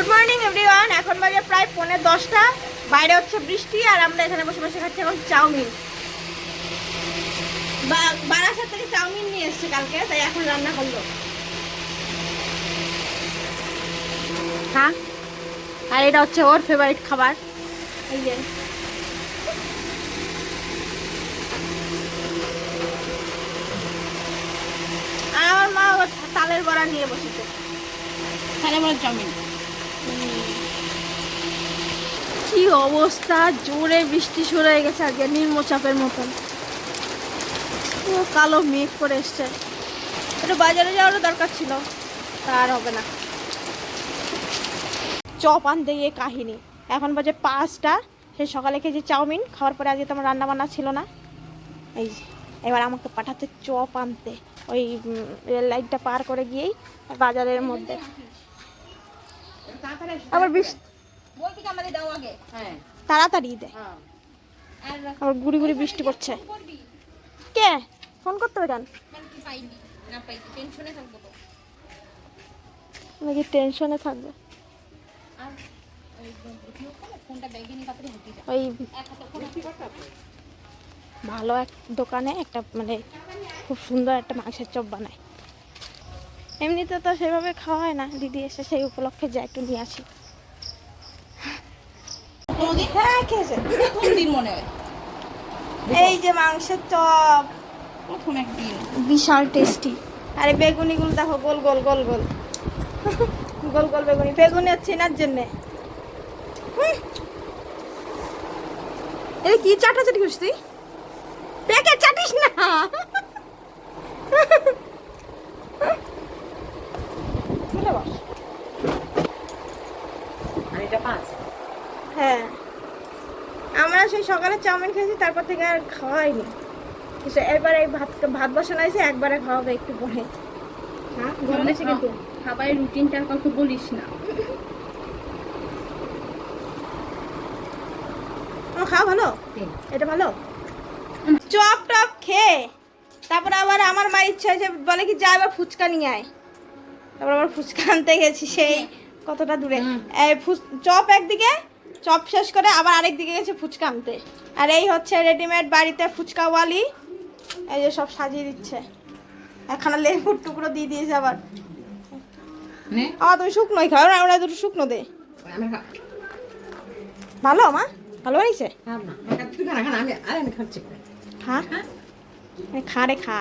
Good morning everyone এখন বাজে প্রায় পৌনে দশটা। বাইরে হচ্ছে বৃষ্টি আর আমরা এখানে বসে বসে খাচ্ছি এখন চাউমিন। বারাসাত থেকে চাউমিন নিয়ে এসছে কালকে তাই এখন রান্না করল। হ্যাঁ? আর এটা হচ্ছে ওর ফেভারিট খাবার। এই যে। আর আমার মা তালের বড়া নিয়ে বসেছে। তাহলে বলো চাউমিন। কি অবস্থা? জোরে বৃষ্টি হয়ে গেছে আজকে, নিম্নচাপের মতন। কালো মেঘ করে এসছে। একটু বাজারে যাওয়ারও দরকার ছিল, তা আর হবে না। চপ আনতে গিয়ে কাহিনী। এখন বাজে পাঁচটা সে সকালে খেয়েছি চাউমিন, খাওয়ার পরে আজকে তোমার রান্না বান্না ছিল না। এই এবার আমাকে পাঠাতে চপ আনতে। ওই রেল লাইনটা পার করে গিয়েই বাজারের মধ্যে। আবার বৃষ্টি হ্যাঁ। তাড়াতাড়ি দে। হ্যাঁ। আবার গুড়ি গুড়ি বৃষ্টি পড়ছে। কে? ফোন করতে হবে কেন? নাকি টেনশনে থাকবে? ওই ভালো এক দোকানে একটা মানে খুব সুন্দর একটা মাংসের চপ বানায়। এমনিতে তো সেভাবে খাওয়া হয় না। দিদি এসে সেই উপলক্ষে যা একটু নিয়ে আসি। হ্যাঁ মনে হয়। এই যে মাংসের চপ। বিশাল টেস্টি আরে বেগুনিগুলো দেখো গোল গোল গোল গোল। গোল গোল বেগুনি। বেগুনি হচ্ছে এনার জন্যে। এই কি চাটাচাটি করিস তুই? পেকে চাটিস না চলে বস আর এটা পাঁচ। হ্যাঁ। আমরা সেই সকালে চাউমিন খেয়েছি তারপর থেকে আর খাওয়াইনি সে এবার এই ভাত ভাত বসানো হয়েছে একবারে খাওয়াবে একটু পরে। হ্যাঁ কিন্তু? খাবারের রুটিনটা আর কাউকে বলিস না। ও খাওয়া ভালো? এটা ভালো? চপ টপ খেয়ে তারপর আবার আমার মায়ের ইচ্ছা হয়েছে বলে কি যা এবার ফুচকা নিয়ে আয়। তারপর আবার ফুচকা আনতে গেছি সেই কতটা দূরে? চপ একদিকে চপ শেষ করে আবার আরেক দিকে গেছে ফুচকা আনতে। আর এই হচ্ছে রেডিমেড বাড়িতে ফুচকাওয়ালি। এই যে সব সাজিয়ে দিচ্ছে। একখানা লেবুর টুকরো দিয়ে দিয়েছে আবার। আমার তুমি শুকনোই খাও না ওরা দুটো শুকনো দে। ভালো মা? ভালো বানিয়েছে খাচ্ছি। হ্যাঁ? খা রে খা।